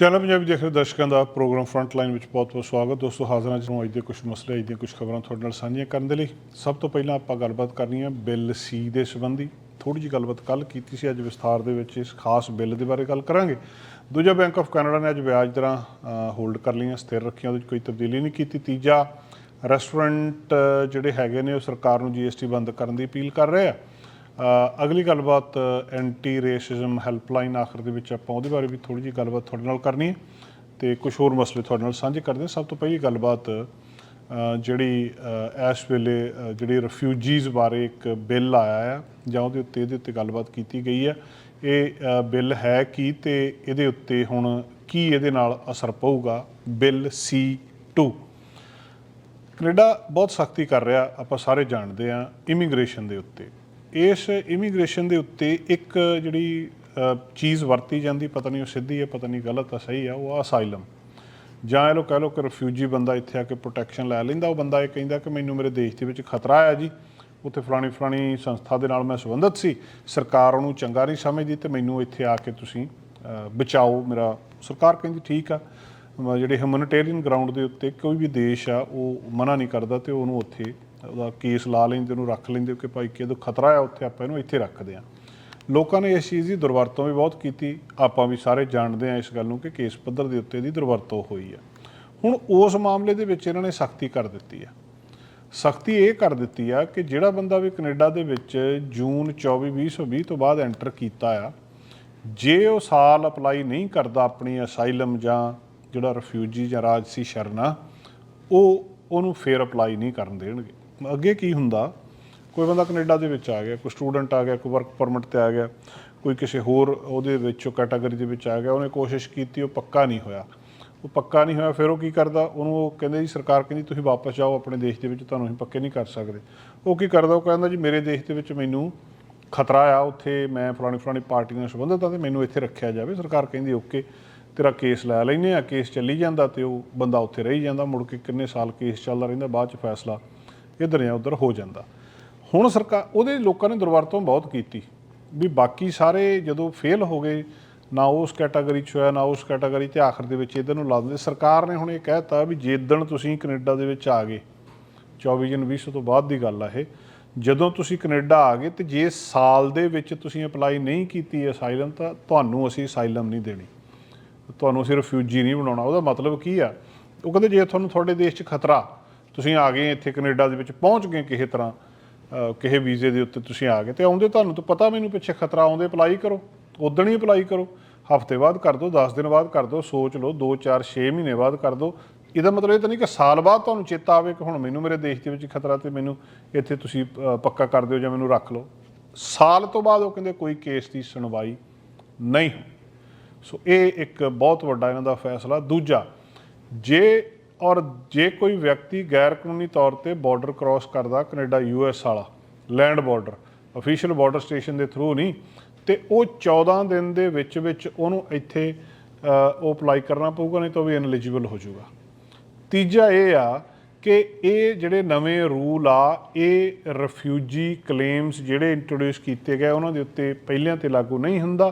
Channel Punjabi ਦੇਖ ਰਹੇ ਦਰਸ਼ਕਾਂ ਦਾ ਪ੍ਰੋਗਰਾਮ ਫਰੰਟ ਲਾਈਨ ਵਿੱਚ ਬਹੁਤ-ਬਹੁਤ ਸਵਾਗਤ। ਦੋਸਤੋ, ਹਾਜ਼ਰਾਂ ਹਾਂ ਅੱਜ ਦੇ ਕੁਝ ਮਸਲੇ, ਅੱਜ ਦੀਆਂ ਕੁਝ ਖਬਰਾਂ ਤੁਹਾਡੇ ਨਾਲ ਸਾਂਝੀਆਂ ਕਰਨ ਦੇ ਲਈ। ਸਭ ਤੋਂ ਪਹਿਲਾਂ ਆਪਾਂ ਗੱਲਬਾਤ ਕਰਨੀ ਹੈ ਬਿੱਲ ਸੀ ਦੇ ਸੰਬੰਧੀ। ਥੋੜੀ ਜਿਹੀ ਗੱਲਬਾਤ ਕੱਲ ਕੀਤੀ ਸੀ, ਅੱਜ ਵਿਸਥਾਰ ਦੇ ਵਿੱਚ ਇਸ ਖਾਸ ਬਿੱਲ ਦੇ ਬਾਰੇ ਗੱਲ ਕਰਾਂਗੇ। ਦੂਜਾ ਬੈਂਕ ਆਫ ਕੈਨੇਡਾ ਨੇ ਅੱਜ ਵਿਆਜ ਦਰਾਂ ਹੋਲਡ ਕਰ ਲਈਆਂ, ਸਥਿਰ ਰੱਖੀਆਂ, ਉਹਦੇ ਵਿੱਚ ਕੋਈ ਤਬਦੀਲੀ ਨਹੀਂ ਕੀਤੀ। ਤੀਜਾ ਰੈਸਟੋਰੈਂਟ ਜਿਹੜੇ ਹੈਗੇ ਨੇ, ਉਹ ਸਰਕਾਰ ਨੂੰ ਜੀਐਸਟੀ ਬੰਦ ਕਰਨ ਦੀ ਅਪੀਲ ਕਰ ਰਹੇ ਆ। ਅਗਲੀ ਗੱਲਬਾਤ ਐਂਟੀ ਰੇਸਿਜ਼ਮ ਹੈਲਪਲਾਈਨ ਆਖਰ ਦੇ ਵਿੱਚ ਆਪਾਂ ਉਹਦੇ ਬਾਰੇ ਵੀ ਥੋੜੀ ਜਿਹੀ ਗੱਲਬਾਤ ਤੁਹਾਡੇ ਨਾਲ ਕਰਨੀ ਹੈ ਤੇ ਕੁਝ ਹੋਰ ਮਸਲੇ ਤੁਹਾਡੇ ਨਾਲ ਸਾਂਝੇ ਕਰਦੇ ਹਾਂ। ਸਭ ਤੋਂ ਪਹਿਲੀ ਗੱਲਬਾਤ ਜਿਹੜੀ ਇਸ ਵੇਲੇ ਜਿਹੜੀ ਰਿਫਿਊਜੀਜ਼ ਬਾਰੇ ਇੱਕ ਬਿੱਲ ਆਇਆ ਆ ਜਾਂ ਉਹਦੇ ਉੱਤੇ, ਇਹਦੇ ਉੱਤੇ ਗੱਲਬਾਤ ਕੀਤੀ ਗਈ ਹੈ। ਇਹ ਬਿੱਲ ਹੈ ਕੀ ਤੇ ਇਹਦੇ ਉੱਤੇ ਹੁਣ ਕੀ ਇਹਦੇ ਨਾਲ ਅਸਰ ਪਊਗਾ? ਬਿੱਲ C2 ਕੈਨੇਡਾ ਬਹੁਤ ਸਖਤੀ ਕਰ ਰਿਹਾ, ਆਪਾਂ ਸਾਰੇ ਜਾਣਦੇ ਆ ਇਮੀਗ੍ਰੇਸ਼ਨ ਦੇ ਉੱਤੇ। ਇਸ ਇਮੀਗ੍ਰੇਸ਼ਨ ਦੇ ਉੱਤੇ ਇੱਕ ਜਿਹੜੀ ਚੀਜ਼ ਵਰਤੀ ਜਾਂਦੀ, ਪਤਾ ਨਹੀਂ ਉਹ ਸਿੱਧੀ ਹੈ, ਪਤਾ ਨਹੀਂ ਗਲਤ ਆ ਸਹੀ ਆ ਉਹ ਅਸਾਈਲਮ ਜਾਂ ਇਹ ਲੋ ਕਹਿ ਲੋ ਕਿ ਰਿਫਿਊਜੀ ਬੰਦਾ ਇੱਥੇ ਆ ਕੇ ਪ੍ਰੋਟੈਕਸ਼ਨ ਲੈ ਲੈਂਦਾ, ਉਹ ਬੰਦਾ ਇਹ ਕਹਿੰਦਾ ਕਿ ਮੈਨੂੰ ਮੇਰੇ ਦੇਸ਼ ਦੇ ਵਿੱਚ ਖਤਰਾ ਆ ਜੀ। ਉੱਥੇ ਫਲਾਣੀ ਫਲਾਣੀ ਸੰਸਥਾ ਦੇ ਨਾਲ ਮੈਂ ਸੰਬੰਧਿਤ ਸੀ, ਸਰਕਾਰ ਉਹਨੂੰ ਚੰਗਾ ਨਹੀਂ ਸਮਝਦੀ ਤੇ ਮੈਨੂੰ ਇੱਥੇ ਆ ਕੇ ਤੁਸੀਂ ਬਚਾਓ, ਮੇਰਾ ਸਰਕਾਰ ਕਹਿੰਦੀ ਠੀਕ ਆ। ਜਿਹੜੇ ਹਿਊਮਨਿਟੇਰੀਅਨ ਗਰਾਊਂਡ ਦੇ ਉੱਤੇ ਕੋਈ ਵੀ ਦੇਸ਼ ਆ, ਉਹ ਮਨਾ ਨਹੀਂ ਕਰਦਾ ਤੇ ਉਹਨੂੰ ਉੱਥੇ ਉਹਦਾ ਕੇਸ ਲਾ ਲੈਂਦੇ, ਉਹਨੂੰ ਰੱਖ ਲੈਂਦੇ, ਕਿ ਭਾਈ ਕਿਹਦੋਂ ਖਤਰਾ ਆ, ਉੱਥੇ ਆਪਾਂ ਇਹਨੂੰ ਇੱਥੇ ਰੱਖਦੇ ਆ ਲੋਕਾਂ ਨੇ ਇਸ ਚੀਜ਼ ਦੀ ਦੁਰਵਰਤੋਂ ਵੀ ਬਹੁਤ ਕੀਤੀ। ਆਪਾਂ ਵੀ ਸਾਰੇ ਜਾਣਦੇ ਆ ਇਸ ਗੱਲ ਨੂੰ ਕਿ ਕੇਸ ਪੱਧਰ ਦੇ ਉੱਤੇ ਦੀ ਦੁਰਵਰਤੋਂ ਹੋਈ ਆ। ਹੁਣ ਉਸ ਮਾਮਲੇ ਦੇ ਵਿੱਚ ਇਹਨਾਂ ਨੇ ਸਖਤੀ ਕਰ ਦਿੱਤੀ ਆ। ਸਖਤੀ ਇਹ ਕਰ ਦਿੱਤੀ ਆ ਕਿ ਜਿਹੜਾ ਬੰਦਾ ਵੀ ਕੈਨੇਡਾ ਦੇ ਵਿੱਚ ਜੂਨ 24 2020 ਤੋਂ ਬਾਅਦ ਐਂਟਰ ਕੀਤਾ ਆ, ਜੇ ਉਹ ਸਾਲ ਅਪਲਾਈ ਨਹੀਂ ਕਰਦਾ ਆਪਣੀ ਅਸਾਈਲਮ ਜਾਂ ਜਿਹੜਾ ਰਿਫਿਊਜੀ ਜਾਂ ਰਾਜਸੀ ਸ਼ਰਨਾ, ਉਹ ਉਹਨੂੰ ਫੇਰ ਅਪਲਾਈ ਨਹੀਂ ਕਰਨ ਦੇਣਗੇ। ਅੱਗੇ ਕੀ ਹੁੰਦਾ? ਕੋਈ ਬੰਦਾ ਕੈਨੇਡਾ ਦੇ ਵਿੱਚ ਆ ਗਿਆ, ਕੋਈ ਸਟੂਡੈਂਟ ਆ ਗਿਆ, ਕੋਈ ਵਰਕ ਪਰਮਿਟ ਤੇ ਆ ਗਿਆ, ਕੋਈ ਕਿਸੇ ਹੋਰ ਉਹਦੇ ਵਿੱਚੋਂ ਕੈਟਾਗਰੀ ਦੇ ਵਿੱਚ ਆ ਗਿਆ, ਉਹਨੇ ਕੋਸ਼ਿਸ਼ ਕੀਤੀ, ਉਹ ਪੱਕਾ ਨਹੀਂ ਹੋਇਆ। ਉਹ ਪੱਕਾ ਨਹੀਂ ਹੋਇਆ, ਫਿਰ ਉਹ ਕੀ ਕਰਦਾ? ਉਹਨੂੰ ਉਹ ਕਹਿੰਦੇ ਜੀ ਸਰਕਾਰ ਕਹਿੰਦੀ, ਤੁਸੀਂ ਵਾਪਸ ਜਾਓ, ਆਪਣੇ ਦੇਸ਼ ਦੇ ਵਿੱਚ ਤੁਹਾਨੂੰ ਅਸੀਂ ਪੱਕੇ ਨਹੀਂ ਕਰ ਸਕਦੇ। ਉਹ ਕੀ ਕਰਦਾ? ਉਹ ਕਹਿੰਦਾ ਜੀ, ਮੇਰੇ ਦੇਸ਼ ਦੇ ਵਿੱਚ ਮੈਨੂੰ ਖਤਰਾ ਆ, ਉੱਥੇ ਮੈਂ ਫਲਾਣੀ ਫਲਾਣੀ ਪਾਰਟੀ ਨਾਲ ਸੰਬੰਧਿਤ ਆ ਤੇ ਮੈਨੂੰ ਇੱਥੇ ਰੱਖਿਆ ਜਾਵੇ। ਸਰਕਾਰ ਕਹਿੰਦੀ, ਓਕੇ, ਤੇਰਾ ਕੇਸ ਲੈ ਲੈਨੇ ਆ, ਕੇਸ ਚੱਲੀ ਜਾਂਦਾ ਤੇ ਉਹ ਬੰਦਾ ਉੱਥੇ ਰਹੀ ਜਾਂਦਾ। ਮੁੜ ਕੇ ਕਿੰਨੇ ਸਾਲ ਕੇਸ ਚੱਲਦਾ ਰਹਿੰਦਾ, ਬਾਅਦ ਚ ਫੈਸਲਾ ਇੱਧਰ ਜਾਂ ਉੱਧਰ ਹੋ ਜਾਂਦਾ। ਹੁਣ ਸਰਕਾਰ ਉਹਦੇ ਲੋਕਾਂ ਨੇ ਦੁਰਵਰਤੋਂ ਬਹੁਤ ਕੀਤੀ ਵੀ ਬਾਕੀ ਸਾਰੇ ਜਦੋਂ ਫੇਲ ਹੋ ਗਏ, ਨਾ ਉਸ ਕੈਟਾਗਰੀ ਚ ਹੋਇਆ ਨਾ ਉਸ ਕੈਟਾਗਰੀ ਤੇ ਆਖਰ ਦੇ ਵਿੱਚ ਇਧਰ ਨੂੰ ਲਾ ਦਿੰਦੇ। ਸਰਕਾਰ ਨੇ ਹੁਣ ਇਹ ਕਹਿਤਾ ਵੀ ਜਿੱਦਣ ਤੁਸੀਂ ਕੈਨੇਡਾ ਦੇ ਵਿੱਚ ਆ ਗਏ 24 ਜਨ 20 ਤੋਂ ਬਾਅਦ ਦੀ ਗੱਲ ਆ ਇਹ, ਜਦੋਂ ਤੁਸੀਂ ਕੈਨੇਡਾ ਆ ਗਏ ਤੇ ਜੇ ਸਾਲ ਦੇ ਵਿੱਚ ਤੁਸੀਂ ਅਪਲਾਈ ਨਹੀਂ ਕੀਤੀ ਅਸਾਈਲਮ ਤਾਂ ਤੁਹਾਨੂੰ ਅਸੀਂ ਅਸਾਈਲਮ ਨਹੀਂ ਦੇਣੀ। ਤੁਹਾਨੂੰ ਅਸੀਂ ਰਿਫਿਊਜੀ ਨਹੀਂ ਬਣਾਉਣਾ। ਉਹਦਾ ਮਤਲਬ ਕੀ ਆ? ਉਹ ਕਹਿੰਦੇ ਜੇ ਤੁਹਾਨੂੰ ਤੁਹਾਡੇ ਦੇਸ਼ 'ਚ ਖਤਰਾ ਤੁਸੀਂ ਆ ਗਏ, ਇੱਥੇ ਕੈਨੇਡਾ ਦੇ ਵਿੱਚ ਪਹੁੰਚ ਗਏ ਕਿਸੇ ਤਰ੍ਹਾਂ ਕਿਸੇ ਵੀਜ਼ੇ ਦੇ ਉੱਤੇ ਤੁਸੀਂ ਆ ਗਏ ਤੇ ਆਉਂਦੇ ਤੁਹਾਨੂੰ ਤਾਂ ਪਤਾ ਮੈਨੂੰ ਪਿੱਛੇ ਖਤਰਾ, ਆਉਂਦੇ ਅਪਲਾਈ ਕਰੋ ਉਦੋਂ ਹੀ ਅਪਲਾਈ ਕਰੋ। ਹਫ਼ਤੇ ਬਾਅਦ ਕਰ ਦਿਓ 10 ਦਿਨ ਬਾਅਦ ਕਰ ਦਿਓ ਸੋਚ ਲਓ 2 4 6 ਮਹੀਨੇ ਬਾਅਦ ਕਰ ਦਿਓ ਇਹਦਾ ਮਤਲਬ ਇਹ ਤਾਂ ਨਹੀਂ ਕਿ ਸਾਲ ਬਾਅਦ ਤੁਹਾਨੂੰ ਚੇਤਾ ਆਵੇ ਕਿ ਹੁਣ ਮੈਨੂੰ ਮੇਰੇ ਦੇਸ਼ ਦੇ ਵਿੱਚ ਖਤਰਾ ਤੇ ਮੈਨੂੰ ਇੱਥੇ ਤੁਸੀਂ ਪੱਕਾ ਕਰ ਦਿਓ ਜਾਂ ਮੈਨੂੰ ਰੱਖ ਲਓ। ਸਾਲ ਤੋਂ ਬਾਅਦ ਉਹ ਕਹਿੰਦੇ ਕੋਈ ਕੇਸ ਦੀ ਸੁਣਵਾਈ ਨਹੀਂ। ਸੋ ਇਹ ਇੱਕ ਬਹੁਤ ਵੱਡਾ ਇਹਨਾਂ ਦਾ ਫੈਸਲਾ। ਦੂਜਾ, ਜੇ ਔਰ ਜੇ ਕੋਈ ਵਿਅਕਤੀ ਗੈਰ ਕਾਨੂੰਨੀ ਤੌਰ ਤੇ ਬਾਰਡਰ ਕ੍ਰਾਸ ਕਰਦਾ, ਕੈਨੇਡਾ ਯੂਐਸ ਵਾਲਾ land border official border station ਦੇ ਥਰੂ ਨਹੀਂ, ਤੇ ਉਹ 14 ਦਿਨ ਦੇ ਵਿੱਚ ਵਿੱਚ ਉਹਨੂੰ ਇੱਥੇ ਉਹ ਅਪਲਾਈ ਕਰਨਾ ਪਊਗਾ, ਨਹੀਂ ਤਾਂ ਉਹ ਵੀ ਇਨਐਲੀਜੀਬਲ ਹੋ ਜਾਊਗਾ। ਤੀਜਾ ਇਹ ਆ ਕਿ ਇਹ ਜਿਹੜੇ ਨਵੇਂ ਰੂਲ ਆ, ਇਹ ਰਿਫਿਊਜੀ ਕਲੇਮਸ ਜਿਹੜੇ ਇੰਟਰੋਡਿਊਸ ਕੀਤੇ ਗਏ, ਉਹਨਾਂ ਦੇ ਉੱਤੇ ਪਹਿਲਿਆਂ ਤੇ ਲਾਗੂ ਨਹੀਂ ਹੁੰਦਾ।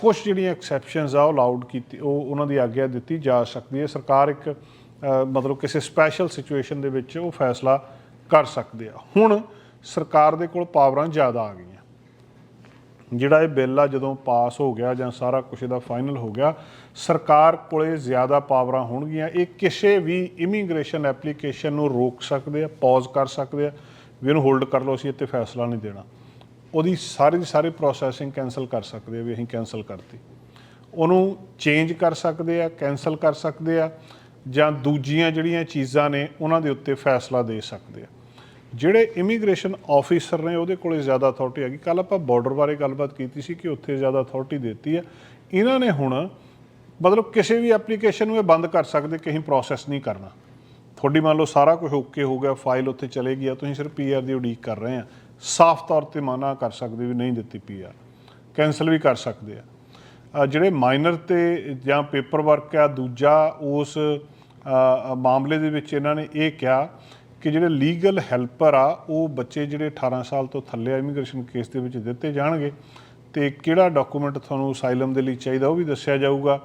ਕੁਝ ਜਿਹੜੀਆਂ ਐਕਸੈਪਸ਼ਨਸ ਆ, ਉਹ ਅਲਾਉਡ ਕੀਤੀ, ਉਹ ਉਹਨਾਂ ਦੀ ਆਗਿਆ ਦਿੱਤੀ ਜਾ ਸਕਦੀ ਹੈ। ਸਰਕਾਰ ਇੱਕ ਮਤਲਬ ਕਿਸੇ ਸਪੈਸ਼ਲ ਸਿਚੁਏਸ਼ਨ ਦੇ ਵਿੱਚ ਉਹ ਫੈਸਲਾ ਕਰ ਸਕਦੇ ਆ। ਹੁਣ ਸਰਕਾਰ ਦੇ ਕੋਲ ਪਾਵਰਾਂ ਜ਼ਿਆਦਾ ਆ ਗਈਆਂ। ਜਿਹੜਾ ਇਹ ਬਿੱਲ ਆ, ਜਦੋਂ ਪਾਸ ਹੋ ਗਿਆ ਜਾਂ ਸਾਰਾ ਕੁਝ ਇਹਦਾ ਫਾਈਨਲ ਹੋ ਗਿਆ, ਸਰਕਾਰ ਕੋਲੇ ਜ਼ਿਆਦਾ ਪਾਵਰਾਂ ਹੋਣਗੀਆਂ। ਇਹ ਕਿਸੇ ਵੀ ਇਮੀਗ੍ਰੇਸ਼ਨ ਐਪਲੀਕੇਸ਼ਨ ਨੂੰ ਰੋਕ ਸਕਦੇ ਆ ਪੌਜ਼ ਕਰ ਸਕਦੇ ਆ, ਵੀ ਇਹਨੂੰ ਹੋਲਡ ਕਰ ਲਓ, ਅਸੀਂ ਇੱਥੇ ਫੈਸਲਾ ਨਹੀਂ ਦੇਣਾ। ਉਹਦੀ ਸਾਰੀ ਦੀ ਸਾਰੀ ਪ੍ਰੋਸੈਸਿੰਗ ਕੈਨਸਲ ਕਰ ਸਕਦੇ ਆ, ਵੀ ਅਸੀਂ ਕੈਨਸਲ ਕਰਤੀ। ਉਹਨੂੰ ਚੇਂਜ ਕਰ ਸਕਦੇ ਆ ਕੈਨਸਲ ਕਰ ਸਕਦੇ ਆ। ਜਾਂ ਦੂਜੀਆਂ ਜਿਹੜੀਆਂ ਚੀਜ਼ਾਂ ਨੇ ਉਹਨਾਂ ਦੇ ਉੱਤੇ ਫੈਸਲਾ ਦੇ ਸਕਦੇ ਆ। ਜਿਹੜੇ ਇਮੀਗ੍ਰੇਸ਼ਨ ਆਫੀਸਰ ਨੇ ਉਹਦੇ ਕੋਲੇ ਜ਼ਿਆਦਾ ਅਥਾਰਟੀ ਹੈਗੀ। ਕੱਲ ਆਪਾਂ ਬਾਰਡਰ ਬਾਰੇ ਗੱਲਬਾਤ ਕੀਤੀ ਸੀ ਕਿ ਉੱਥੇ ਜ਼ਿਆਦਾ ਅਥਾਰਟੀ ਦਿੱਤੀ ਆ। ਇਹਨਾਂ ਨੇ ਹੁਣ ਮਤਲਬ ਕਿਸੇ ਵੀ ਐਪਲੀਕੇਸ਼ਨ ਨੂੰ ਇਹ ਬੰਦ ਕਰ ਸਕਦੇ, ਕਿ ਅਸੀਂ ਪ੍ਰੋਸੈਸ ਨਹੀਂ ਕਰਨਾ। ਤੁਹਾਡੀ ਮੰਨ ਲਓ ਸਾਰਾ ਕੁਝ ਓਕੇ ਹੋ ਗਿਆ ਫਾਈਲ ਉੱਥੇ ਚਲੇ ਗਈ ਆ, ਤੁਸੀਂ ਸਿਰਫ ਪੀਆਰ ਦੀ ਉਡੀਕ ਕਰ ਰਹੇ ਆ। ਸਾਫ਼ ਤੌਰ ਤੇ ਮਨਾ ਕਰ ਸਕਦੇ ਵੀ ਨਹੀਂ ਦਿੱਤੀ ਪੀਆਰ ਕੈਨਸਲ ਵੀ ਕਰ ਸਕਦੇ ਆ। ਜਿਹੜੇ ਮਾਈਨਰ ਤੇ ਜਾਂ ਪੇਪਰ ਵਰਕ ਆ, ਦੂਜਾ ਉਸ ਮਾਮਲੇ ਦੇ ਵਿੱਚ ਇਹਨਾਂ ਨੇ ਇਹ ਕਿਹਾ ਕਿ ਜਿਹੜੇ ਲੀਗਲ ਹੈਲਪਰ ਆ, ਉਹ ਬੱਚੇ ਜਿਹੜੇ 18 ਸਾਲ ਤੋਂ ਥੱਲੇ ਆ, ਇਮੀਗ੍ਰੇਸ਼ਨ ਕੇਸ ਦੇ ਵਿੱਚ ਦਿੱਤੇ ਜਾਣਗੇ। ਤੇ ਕਿਹੜਾ ਡਾਕੂਮੈਂਟ ਤੁਹਾਨੂੰ ਅਸਾਈਲਮ ਦੇ ਲਈ ਚਾਹੀਦਾ ਉਹ ਵੀ ਦੱਸਿਆ ਜਾਊਗਾ।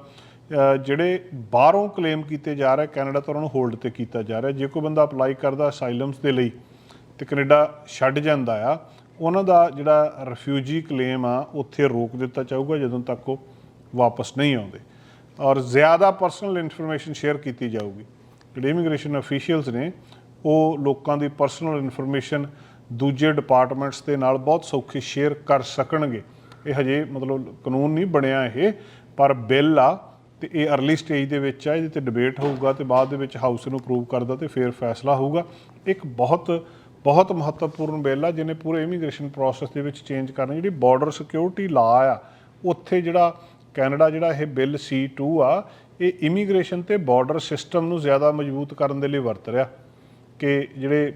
ਜਿਹੜੇ ਬਾਹਰੋਂ ਕਲੇਮ ਕੀਤੇ ਜਾ ਰਹੇ, ਕੈਨੇਡਾ ਤੋਂ ਉਹਨਾਂ ਨੂੰ ਹੋਲਡ ਤੇ ਕੀਤਾ ਜਾ ਰਿਹਾ। ਜੇ ਕੋਈ ਬੰਦਾ ਅਪਲਾਈ ਕਰਦਾ ਅਸਾਈਲਮਸ ਦੇ ਲਈ ਤੇ ਕੈਨੇਡਾ ਛੱਡ ਜਾਂਦਾ ਆ, ਉਹਨਾਂ ਦਾ ਜਿਹੜਾ ਰਿਫਿਊਜੀ ਕਲੇਮ ਆ, ਉੱਥੇ ਰੋਕ ਦਿੱਤਾ ਜਾਊਗਾ ਜਦੋਂ ਤੱਕ ਉਹ ਵਾਪਸ ਨਹੀਂ ਆਉਂਦੇ। ਔਰ ਜ਼ਿਆਦਾ ਪਰਸਨਲ ਇਨਫੋਰਮੇਸ਼ਨ ਸ਼ੇਅਰ ਕੀਤੀ ਜਾਊਗੀ। ਜਿਹੜੇ ਇਮੀਗ੍ਰੇਸ਼ਨ ਅਫੀਸ਼ੀਅਲਸ ਨੇ, ਉਹ ਲੋਕਾਂ ਦੀ ਪਰਸਨਲ ਇਨਫੋਰਮੇਸ਼ਨ ਦੂਜੇ ਡਿਪਾਰਟਮੈਂਟਸ ਦੇ ਨਾਲ ਬਹੁਤ ਸੌਖੀ ਸ਼ੇਅਰ ਕਰ ਸਕਣਗੇ। ਇਹ ਹਜੇ ਮਤਲਬ ਕਾਨੂੰਨ ਨਹੀਂ ਬਣਿਆ ਇਹ, ਪਰ ਬਿੱਲ ਆ ਤੇ ਇਹ ਅਰਲੀ ਸਟੇਜ ਦੇ ਵਿੱਚ ਆ, ਇਹਦੇ ਤੇ ਡਿਬੇਟ ਹੋਊਗਾ ਤੇ ਬਾਅਦ ਦੇ ਵਿੱਚ ਹਾਊਸ ਨੂੰ ਅਪਰੂਵ ਕਰਦਾ ਤੇ ਫਿਰ ਫੈਸਲਾ ਹੋਊਗਾ। ਇੱਕ ਬਹੁਤ ਬਹੁਤ ਮਹੱਤਵਪੂਰਨ ਬਿੱਲ ਆ, ਜਿਹਨੇ ਪੂਰੇ ਇਮੀਗ੍ਰੇਸ਼ਨ ਪ੍ਰੋਸੈਸ ਦੇ ਵਿੱਚ ਚੇਂਜ ਕਰਨੀ। ਜਿਹੜੀ ਬਾਰਡਰ ਸਿਕਿਉਰਿਟੀ ਲਾ ਆ, ਉੱਥੇ ਜਿਹੜਾ ਕੈਨੇਡਾ ਜਿਹੜਾ ਇਹ ਬਿੱਲ C2 ਆ, ਇਹ ਇਮੀਗ੍ਰੇਸ਼ਨ ਤੇ ਬਾਰਡਰ ਸਿਸਟਮ ਨੂੰ ਜ਼ਿਆਦਾ ਮਜ਼ਬੂਤ ਕਰਨ ਦੇ ਲਈ ਵਰਤ ਰਿਹਾ ਕਿ ਜਿਹੜੇ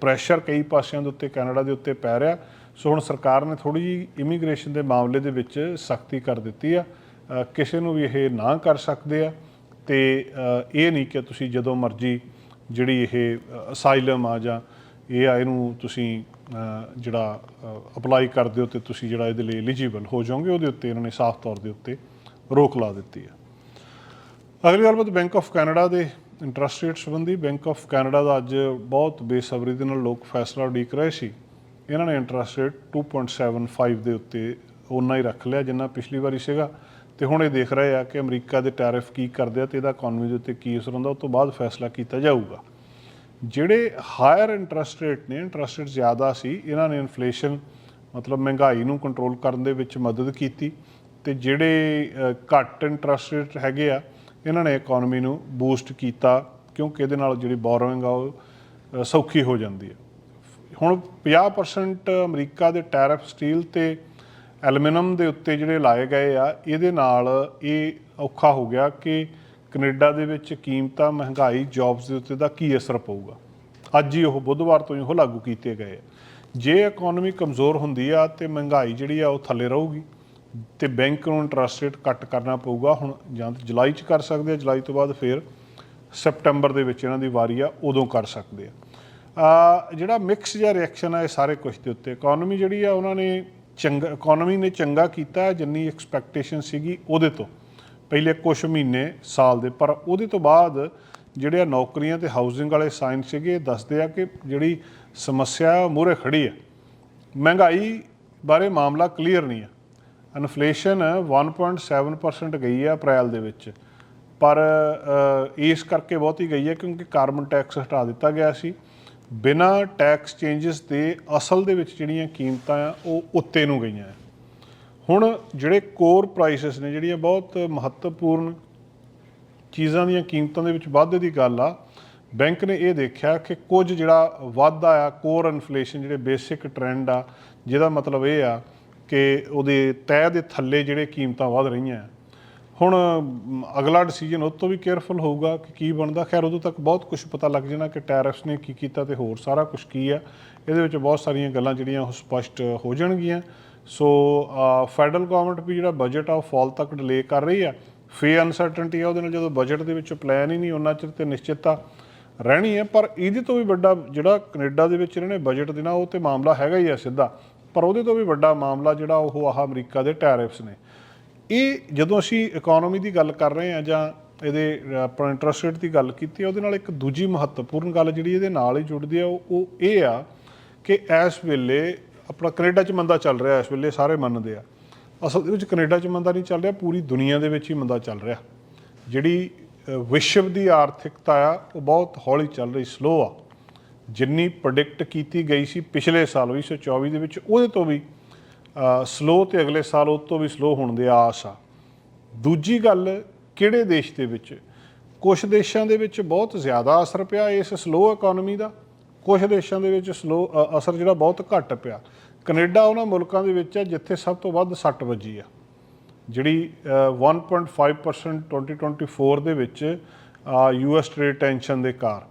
ਪ੍ਰੈਸ਼ਰ ਕਈ ਪਾਸਿਆਂ ਦੇ ਉੱਤੇ ਕੈਨੇਡਾ ਦੇ ਉੱਤੇ ਪੈ ਰਿਹਾ। ਸੋ ਹੁਣ ਸਰਕਾਰ ਨੇ ਥੋੜੀ ਜੀ ਇਮੀਗ੍ਰੇਸ਼ਨ ਦੇ ਮਾਮਲੇ ਦੇ ਵਿੱਚ ਸਖਤੀ ਕਰ ਦਿੱਤੀ ਆ। ਕਿਸੇ ਨੂੰ ਵੀ ਇਹ ਨਾ ਕਰ ਸਕਦੇ ਆ ਤੇ ਇਹ ਨਹੀਂ ਕਿ ਤੁਸੀਂ ਜਦੋਂ ਮਰਜ਼ੀ ਜਿਹੜੀ ਇਹ ਅਸਾਈਲਮ ਆ ਜਾਂ ਇਹ ਆ ਇਹਨੂੰ ਤੁਸੀਂ ਜਿਹੜਾ ਅਪਲਾਈ ਕਰਦੇ ਹੋ ਤੇ ਤੁਸੀਂ ਜਿਹੜਾ ਇਹਦੇ ਲਈ ਐਲੀਜੀਬਲ ਹੋ ਜਾਓਗੇ, ਉਹਦੇ ਉੱਤੇ ਇਹਨਾਂ ਨੇ ਸਾਫ਼ ਤੌਰ ਦੇ ਉੱਤੇ ਰੋਕ ਲਾ ਦਿੱਤੀ ਆ ਅਗਲੀ ਗੱਲਬਾਤ ਬੈਂਕ ਆਫ ਕੈਨੇਡਾ ਦੇ ਇੰਟਰਸਟ ਰੇਟ ਸੰਬੰਧੀ ਬੈਂਕ ਆਫ ਕੈਨੇਡਾ ਦਾ ਅੱਜ ਬਹੁਤ ਬੇਸਬਰੀ ਦੇ ਨਾਲ ਲੋਕ ਫੈਸਲਾ ਉਡੀਕ ਰਹੇ ਸੀ। ਇਹਨਾਂ ਨੇ ਇੰਟਰਸਟ ਰੇਟ 2.75 ਦੇ ਉੱਤੇ ਉਨਾ ਹੀ ਰੱਖ ਲਿਆ ਜਿੰਨਾ ਪਿਛਲੀ ਵਾਰੀ ਸੀਗਾ। ਤੇ ਹੁਣ ਇਹ ਦੇਖ ਰਹੇ ਆ ਕਿ ਅਮਰੀਕਾ ਦੇ ਟੈਰਿਫ ਕੀ ਕਰਦੇ ਆ ਤੇ ਇਹਦਾ ਇਕਨੋਮੀ ਦੇ ਉੱਤੇ ਕੀ ਅਸਰ ਹੁੰਦਾ ਉਸ ਤੋਂ ਬਾਅਦ ਫੈਸਲਾ ਕੀਤਾ ਜਾਊਗਾ। ਜਿਹੜੇ ਹਾਇਰ ਇੰਟਰਸਟ ਰੇਟ ਨੇ ਇੰਟਰਸਟ ਰੇਟ ਜ਼ਿਆਦਾ ਸੀ, ਇਹਨਾਂ ਨੇ ਇਨਫਲੇਸ਼ਨ ਮਤਲਬ ਮਹਿੰਗਾਈ ਨੂੰ ਕੰਟਰੋਲ ਕਰਨ ਦੇ ਵਿੱਚ ਮਦਦ ਕੀਤੀ ਤੇ ਜਿਹੜੇ ਘੱਟ ਇੰਟਰਸਟ ਰੇਟ ਹੈਗੇ ਆ, ਇਹਨਾਂ ਨੇ ਇਕਨੋਮੀ ਨੂੰ ਬੂਸਟ ਕੀਤਾ ਕਿਉਂਕਿ ਇਹਦੇ ਨਾਲ ਜਿਹੜੀ ਬੋਰੋਇੰਗ ਆ ਉਹ ਸੌਖੀ ਹੋ ਜਾਂਦੀ ਹੈ। ਹੁਣ 50% ਅਮਰੀਕਾ ਦੇ ਟੈਰਿਫ ਸਟੀਲ ਤੇ ਐਲੂਮੀਨੀਅਮ ਦੇ ਉੱਤੇ ਜਿਹੜੇ ਲਾਏ ਗਏ ਆ, ਇਹਦੇ ਨਾਲ ਇਹ ਔਖਾ ਹੋ ਗਿਆ ਕਿ ਕੈਨੇਡਾ ਦੇ ਵਿੱਚ ਕੀਮਤਾਂ, ਮਹਿੰਗਾਈ, ਜੌਬਸ ਦੇ ਉੱਤੇ ਦਾ ਕੀ ਅਸਰ ਪਊਗਾ? ਅੱਜ ਹੀ ਉਹ ਬੁੱਧਵਾਰ ਤੋਂ ਹੀ ਉਹ ਲਾਗੂ ਕੀਤੇ ਗਏ ਆ। ਜੇ ਇਕਨੋਮੀ ਕਮਜ਼ੋਰ ਹੁੰਦੀ ਆ ਤੇ ਮਹਿੰਗਾਈ ਜਿਹੜੀ ਆ ਉਹ ਥੱਲੇ ਰਹੂਗੀ ਤੇ ਬੈਂਕ ਨੂੰ ਇੰਟਰਸਟ ਰੇਟ ਕੱਟ ਕਰਨਾ ਪਊਗਾ। ਹੁਣ ਜਾਂ ਤਾਂ ਜੁਲਾਈ ਚ ਕਰ ਸਕਦੇ ਆ, ਜੁਲਾਈ ਤੋਂ ਬਾਅਦ ਫਿਰ ਸਪਟੈਂਬਰ ਦੇ ਵਿੱਚ ਇਹਨਾਂ ਦੀ ਵਾਰੀ ਆ, ਉਦੋਂ ਕਰ ਸਕਦੇ ਆ। ਆ, ਜਿਹੜਾ ਮਿਕਸ ਜਿਹਾ ਰਿਐਕਸ਼ਨ ਆ, ਇਹ ਸਾਰੇ ਕੁਝ ਦੇ ਉੱਤੇ। ਇਕਨੋਮੀ ਜਿਹੜੀ ਆ, ਉਹਨਾਂ ਨੇ ਚੰਗਾ ਇਕਨੋਮੀ ਨੇ ਚੰਗਾ ਕੀਤਾ, ਜਿੰਨੀ ਐਕਸਪੈਕਟੇਸ਼ਨ ਸੀਗੀ ਉਹਦੇ ਤੋਂ। ਪਹਿਲੇ ਕੁਝ ਮਹੀਨੇ, ਸਾਲ ਦੇ, ਪਰ ਉਹਦੇ ਤੋਂ ਬਾਅਦ ਜਿਹੜੇ ਆ ਨੌਕਰੀਆਂ ਤੇ ਹਾਊਸਿੰਗ ਵਾਲੇ ਸਾਇੰਸ ਸੀਗੇ, ਇਹ ਦੱਸਦੇ ਆ ਕਿ ਜਿਹੜੀ ਸਮੱਸਿਆ ਮੂਹਰੇ ਖੜੀ ਹੈ ਮਹਿੰਗਾਈ ਬਾਰੇ ਮਾਮਲਾ ਕਲੀਅਰ ਨਹੀਂ ਹੈ ਇਨਫਲੇਸ਼ਨ 1.7% ਗਈ ਹੈ ਅਪ੍ਰੈਲ ਦੇ ਵਿੱਚ। ਪਰ ਇਸ ਕਰਕੇ ਬਹੁਤੀ ਗਈ ਹੈ ਕਿਉਂਕਿ ਕਾਰਬਨ ਟੈਕਸ ਹਟਾ ਦਿੱਤਾ ਗਿਆ ਸੀ। ਬਿਨਾ ਟੈਕਸ ਚੇਂਜਸ ਦੇ ਅਸਲ ਦੇ ਵਿੱਚ ਜਿਹੜੀਆਂ ਕੀਮਤਾਂ ਆ, ਉਹ ਉੱਤੇ ਨੂੰ ਗਈਆਂ ਹੁਣ ਜਿਹੜੇ ਕੋਰ ਪ੍ਰਾਈਸਸ ਨੇ, ਜਿਹੜੀਆਂ ਬਹੁਤ ਮਹੱਤਵਪੂਰਨ ਚੀਜ਼ਾਂ ਦੀਆਂ ਕੀਮਤਾਂ ਦੇ ਵਿੱਚ ਵਾਧੇ ਦੀ ਗੱਲ ਆ, ਬੈਂਕ ਨੇ ਇਹ ਦੇਖਿਆ ਕਿ ਕੁਝ ਜਿਹੜਾ ਵਾਧਾ ਆ ਕੋਰ ਇਨਫਲੇਸ਼ਨ ਜਿਹੜੇ ਬੇਸਿਕ ਟ੍ਰੈਂਡ ਆ, ਜਿਹਦਾ ਮਤਲਬ ਇਹ ਆ ਕਿ ਉਹਦੇ ਤਹਿ ਦੇ ਥੱਲੇ ਜਿਹੜੇ ਕੀਮਤਾਂ ਵਧ ਰਹੀਆਂ ਆ। ਹੁਣ ਅਗਲਾ ਡਿਸੀਜਨ ਉਹ ਤੋਂ ਵੀ ਕੇਅਰਫੁਲ ਹੋਊਗਾ ਕਿ ਕੀ ਬਣਦਾ। ਖੈਰ, ਉਦੋਂ ਤੱਕ ਬਹੁਤ ਕੁਝ ਪਤਾ ਲੱਗ ਜਾਣਾ ਕਿ ਟੈਰਿਫਸ ਨੇ ਕੀ ਕੀਤਾ ਤੇ ਹੋਰ ਸਾਰਾ ਕੁਝ ਕੀ ਆ। ਇਹਦੇ ਵਿੱਚ ਬਹੁਤ ਸਾਰੀਆਂ ਗੱਲਾਂ ਜਿਹੜੀਆਂ ਉਹ ਸਪਸ਼ਟ ਹੋ ਜਾਣਗੀਆਂ। ਸੋ ਫੈਡਰਲ ਗਵਰਨਮੈਂਟ ਵੀ ਜਿਹੜਾ ਬਜਟ ਆ ਉਹ ਫਾਲ ਤੱਕ ਡਿਲੇ ਕਰ ਰਹੀ ਆ। ਫੇ ਅਨਸਰਟਨਟੀ ਆ, ਉਹਦੇ ਨਾਲ ਜਦੋਂ ਬਜਟ ਦੇ ਵਿੱਚ ਪਲਾਨ ਹੀ ਨਹੀਂ ਉਹਨਾਂ ਚਿਰ ਤੇ ਨਿਸ਼ਚਿਤਤਾ ਰਹਿਣੀ ਹੈ ਪਰ ਇਹਦੇ ਤੋਂ ਵੀ ਵੱਡਾ ਜਿਹੜਾ ਕੈਨੇਡਾ ਦੇ ਵਿੱਚ ਇਹਨਾਂ ਨੇ ਬਜਟ ਦੇਣਾ, ਉਹ ਤੇ ਮਾਮਲਾ ਹੈਗਾ ਹੀ ਆ ਸਿੱਧਾ। ਪਰ ਉਹਦੇ ਤੋਂ ਵੀ ਵੱਡਾ ਮਾਮਲਾ ਜਿਹੜਾ ਉਹ ਆਹ ਅਮਰੀਕਾ ਦੇ ਟੈਰਿਫਸ ਨੇ। ਇਹ ਜਦੋਂ ਅਸੀਂ ਇਕਨੋਮੀ ਦੀ ਗੱਲ ਕਰ ਰਹੇ ਹਾਂ ਜਾਂ ਇਹਦੇ ਆਪਣਾ ਇੰਟਰਸਟ ਰੇਟ ਦੀ ਗੱਲ ਕੀਤੀ ਉਹਦੇ ਨਾਲ ਇੱਕ ਦੂਜੀ ਮਹੱਤਵਪੂਰਨ ਗੱਲ ਜਿਹੜੀ ਇਹਦੇ ਨਾਲ ਹੀ ਜੁੜਦੀ ਆ ਉਹ ਉਹ ਇਹ ਆ ਕਿ ਇਸ ਵੇਲੇ ਆਪਣਾ ਕੈਨੇਡਾ 'ਚ ਮੰਦਾ ਚੱਲ ਰਿਹਾ ਇਸ ਵੇਲੇ, ਸਾਰੇ ਮੰਨਦੇ ਆ। ਅਸਲ ਦੇ ਵਿੱਚ ਕੈਨੇਡਾ 'ਚ ਮੰਦਾ ਨਹੀਂ ਚੱਲ ਰਿਹਾ, ਪੂਰੀ ਦੁਨੀਆ ਦੇ ਵਿੱਚ ਹੀ ਮੰਦਾ ਚੱਲ ਰਿਹਾ। ਜਿਹੜੀ ਵਿਸ਼ਵ ਦੀ ਆਰਥਿਕਤਾ ਆ, ਉਹ ਬਹੁਤ ਹੌਲੀ ਚੱਲ ਰਹੀ ਸਲੋ ਆ। ਜਿੰਨੀ ਪ੍ਰੈਡਿਕਟ ਕੀਤੀ ਗਈ ਸੀ ਪਿਛਲੇ ਸਾਲ 2024 ਦੇ ਵਿੱਚ, ਉਹਦੇ ਤੋਂ ਵੀ ਸਲੋ ਤੇ ਅਗਲੇ ਸਾਲ ਉਹ ਤੋਂ ਵੀ ਸਲੋ ਹੋਣ ਦੇ ਆਸ ਆ। ਦੂਜੀ ਗੱਲ, ਕਿਹੜੇ ਦੇਸ਼ ਦੇ ਵਿੱਚ? ਕੁਝ ਦੇਸ਼ਾਂ ਦੇ ਵਿੱਚ ਬਹੁਤ ਜ਼ਿਆਦਾ ਅਸਰ ਪਿਆ ਇਸ ਸਲੋ ਇਕਨੋਮੀ ਦਾ। ਕੁਝ ਦੇਸ਼ਾਂ ਦੇ ਵਿੱਚ ਸਲੋ ਅਸਰ ਜਿਹੜਾ ਬਹੁਤ ਘੱਟ ਪਿਆ। ਕੈਨੇਡਾ ਉਹਨਾਂ ਮੁਲਕਾਂ ਦੇ ਵਿੱਚ ਹੈ ਜਿੱਥੇ ਸਭ ਤੋਂ ਵੱਧ ਸੱਟ ਵੱਜੀ ਆ। ਜਿਹੜੀ ਅ, 1.5% 2024 ਦੇ ਵਿੱਚ ਯੂਐਸ ਟ੍ਰੇਡ ਟੈਂਸ਼ਨ ਦੇ ਕਾਰ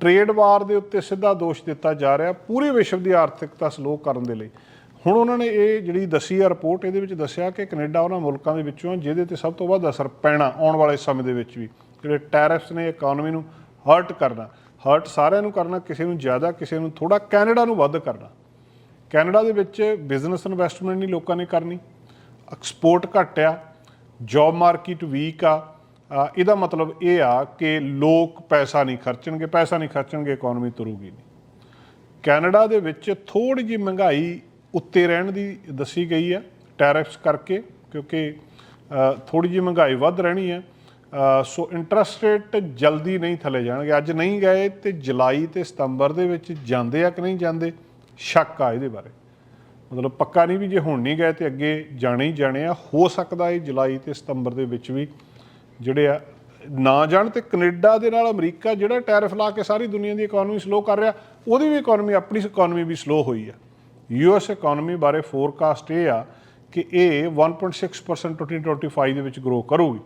ਟ੍ਰੇਡ ਵਾਰ ਦੇ ਉੱਤੇ ਸਿੱਧਾ ਦੋਸ਼ ਦਿੱਤਾ ਜਾ ਰਿਹਾ ਪੂਰੇ ਵਿਸ਼ਵ ਦੀ ਆਰਥਿਕਤਾ ਸਲੋ ਕਰਨ ਦੇ ਲਈ। ਹੁਣ ਉਹਨਾਂ ਨੇ ਇਹ ਜਿਹੜੀ ਦੱਸੀ ਆ ਰਿਪੋਰਟ ਇਹਦੇ ਵਿੱਚ ਦੱਸਿਆ ਕਿ ਕੈਨੇਡਾ ਉਹਨਾਂ ਮੁਲਕਾਂ ਦੇ ਵਿੱਚੋਂ ਹੈ ਜਿਹਦੇ ਤੇ ਸਭ ਤੋਂ ਵੱਧ ਅਸਰ ਪੈਣਾ ਆਉਣ ਵਾਲੇ ਸਮੇਂ ਦੇ ਵਿੱਚ ਵੀ। ਜਿਹੜੇ ਟੈਰਿਫਸ ਨੇ ਇਕਨੋਮੀ ਨੂੰ ਹਰਟ ਕਰਨਾ। ਹਰਟ ਸਾਰਿਆਂ ਨੂੰ ਕਰਨਾ, ਕਿਸੇ ਨੂੰ ਜ਼ਿਆਦਾ, ਕਿਸੇ ਨੂੰ ਥੋੜਾ ਕੈਨੇਡਾ ਨੂੰ ਵੱਧ ਕਰਨਾ। ਕੈਨੇਡਾ ਦੇ ਵਿੱਚ ਬਿਜ਼ਨਸ ਇਨਵੈਸਟਮੈਂਟ ਨਹੀਂ ਲੋਕਾਂ ਨੇ ਕਰਨੀ। ਐਕਸਪੋਰਟ ਘੱਟ ਆ ਜੌਬ ਮਾਰਕੀਟ ਵੀਕ ਆ। ਇਹਦਾ ਮਤਲਬ ਇਹ ਆ ਕਿ ਲੋਕ ਪੈਸਾ ਨਹੀਂ ਖਰਚਣਗੇ, ਪੈਸਾ ਨਹੀਂ ਖਰਚਣਗੇ ਇਕਨੋਮੀ ਤੁਰੂਗੀ ਨਹੀਂ। ਕੈਨੇਡਾ ਦੇ ਵਿੱਚ ਥੋੜੀ ਜਿਹੀ ਮਹਿੰਗਾਈ ਉੱਤੇ ਰਹਿਣ ਦੀ ਦੱਸੀ ਗਈ ਹੈ ਟੈਰਿਫਸ ਕਰਕੇ, ਕਿਉਂਕਿ ਥੋੜੀ ਜਿਹੀ ਮਹਿੰਗਾਈ ਵੱਧ ਰਹਿਣੀ ਹੈ ਸੋ ਇੰਟਰਸਟ ਰੇਟ ਜਲਦੀ ਨਹੀਂ ਥੱਲੇ ਜਾਣਗੇ। ਅੱਜ ਨਹੀਂ ਗਏ ਤੇ ਜੁਲਾਈ ਤੇ ਸਤੰਬਰ ਦੇ ਵਿੱਚ ਜਾਂਦੇ ਆ ਕਿ ਨਹੀਂ ਜਾਂਦੇ? ਸ਼ੱਕ ਆ ਇਹਦੇ ਬਾਰੇ। ਮਤਲਬ ਪੱਕਾ ਨਹੀਂ ਵੀ ਜੇ ਹੁਣ ਨਹੀਂ ਗਏ ਤੇ ਅੱਗੇ ਜਾਣੇ ਹੀ ਜਾਣੇ ਆ। ਹੋ ਸਕਦਾ ਇਹ ਜੁਲਾਈ ਤੇ ਸਤੰਬਰ ਦੇ ਵਿੱਚ ਵੀ ਜਿਹੜੇ ਆ ਨਾ ਜਾਣ ਤੇ ਕੈਨੇਡਾ ਦੇ ਨਾਲ ਅਮਰੀਕਾ ਜਿਹੜਾ ਟੈਰਿਫ ਲਾ ਕੇ ਸਾਰੀ ਦੁਨੀਆ ਦੀ ਇਕਨੋਮੀ ਸਲੋ ਕਰ ਰਿਹਾ, ਉਹਦੀ ਵੀ ਇਕਨੋਮੀ ਆਪਣੀ ਇਕਨੋਮੀ ਵੀ ਸਲੋ ਹੋਈ ਆ। ਯੂਐਸ ਇਕਨੋਮੀ ਬਾਰੇ ਫੋਰਕਾਸਟ ਇਹ ਆ ਕਿ ਇਹ 1.6% 2025 ਦੇ ਵਿੱਚ ਗਰੋ ਕਰੂਗੀ।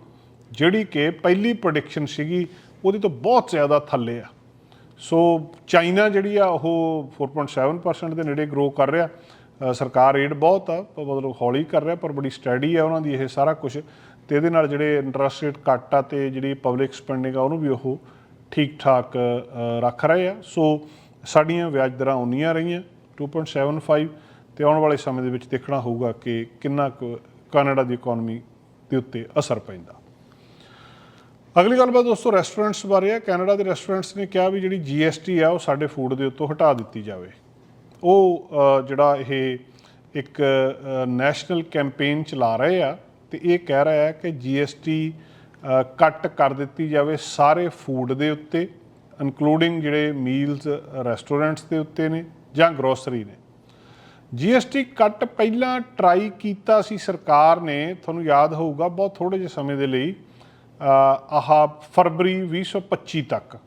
ਜਿਹੜੀ ਕਿ ਪਹਿਲੀ ਪ੍ਰੈਡਿਕਸ਼ਨ ਸੀਗੀ, ਉਹਦੇ ਤੋਂ ਬਹੁਤ ਜ਼ਿਆਦਾ ਥੱਲੇ ਆ। ਸੋ ਚਾਈਨਾ ਜਿਹੜੀ ਆ, ਉਹ 4.7% ਦੇ ਨੇੜੇ ਗਰੋ ਕਰ ਰਿਹਾ। ਸਰਕਾਰ ਰੇਟ ਬਹੁਤ ਆ ਮਤਲਬ ਹੌਲੀ ਕਰ ਰਿਹਾ, ਪਰ ਬੜੀ ਸਟੈਡੀ ਆ ਉਹਨਾਂ ਦੀ ਇਹ ਸਾਰਾ ਕੁਝ ਤੇ ਇਹਦੇ ਨਾਲ ਜਿਹੜੇ ਇੰਟਰਸਟ ਰੇਟ ਘੱਟ ਆ ਤੇ ਜਿਹੜੀ ਪਬਲਿਕ ਸਪੈਂਡਿੰਗ ਆ, ਉਹਨੂੰ ਵੀ ਉਹ ਠੀਕ ਠਾਕ ਰੱਖ ਰਹੇ ਆ। ਸੋ ਸਾਡੀਆਂ ਵਿਆਜ ਦਰਾਂ ਉਨੀਆਂ ਰਹੀਆਂ 2.75 ਤੇ ਆਉਣ ਵਾਲੇ ਸਮੇਂ ਦੇ ਵਿੱਚ ਦੇਖਣਾ ਹੋਊਗਾ ਕਿ ਕਿੰਨਾ ਕੁ ਕੈਨੇਡਾ ਦੀ ਇਕਨੋਮੀ ਦੇ ਉੱਤੇ ਅਸਰ ਪੈਂਦਾ। ਅਗਲੀ ਗੱਲਬਾਤ ਦੋਸਤੋ ਰੈਸਟੋਰੈਂਟਸ ਬਾਰੇ ਹੈ। ਕੈਨੇਡਾ ਦੇ ਰੈਸਟੋਰੈਂਟਸ ਨੇ ਕਿਹਾ ਵੀ ਜਿਹੜੀ ਜੀਐਸਟੀ ਆ ਉਹ ਸਾਡੇ ਫੂਡ ਦੇ ਉੱਤੋਂ ਹਟਾ ਦਿੱਤੀ ਜਾਵੇ। ਉਹ ਜਿਹੜਾ ਇਹ ਇੱਕ ਨੈਸ਼ਨਲ ਕੈਂਪੇਨ ਚਲਾ ਰਹੇ ਆ ਤੇ ਇਹ ਕਹਿ ਰਿਹਾ ਹੈ ਕਿ ਜੀਐਸਟੀ ਕੱਟ ਕਰ ਦਿੱਤੀ ਜਾਵੇ ਸਾਰੇ ਫੂਡ ਦੇ ਉੱਤੇ ਇਨਕਲੂਡਿੰਗ ਜਿਹੜੇ ਮੀਲਸ ਰੈਸਟੋਰੈਂਟਸ ਦੇ ਉੱਤੇ ਨੇ ਜਾਂ ਗਰੋਸਰੀ ਨੇ। ਜੀਐਸਟੀ ਕੱਟ ਪਹਿਲਾਂ ਟਰਾਈ ਕੀਤਾ ਸੀ ਸਰਕਾਰ ਨੇ, ਤੁਹਾਨੂੰ ਯਾਦ ਹੋਊਗਾ, ਬਹੁਤ ਥੋੜੇ ਜਿਹੇ ਸਮੇਂ ਦੇ ਲਈ। ਆਹ ਫਰਵਰੀ 2025 ਤੱਕ।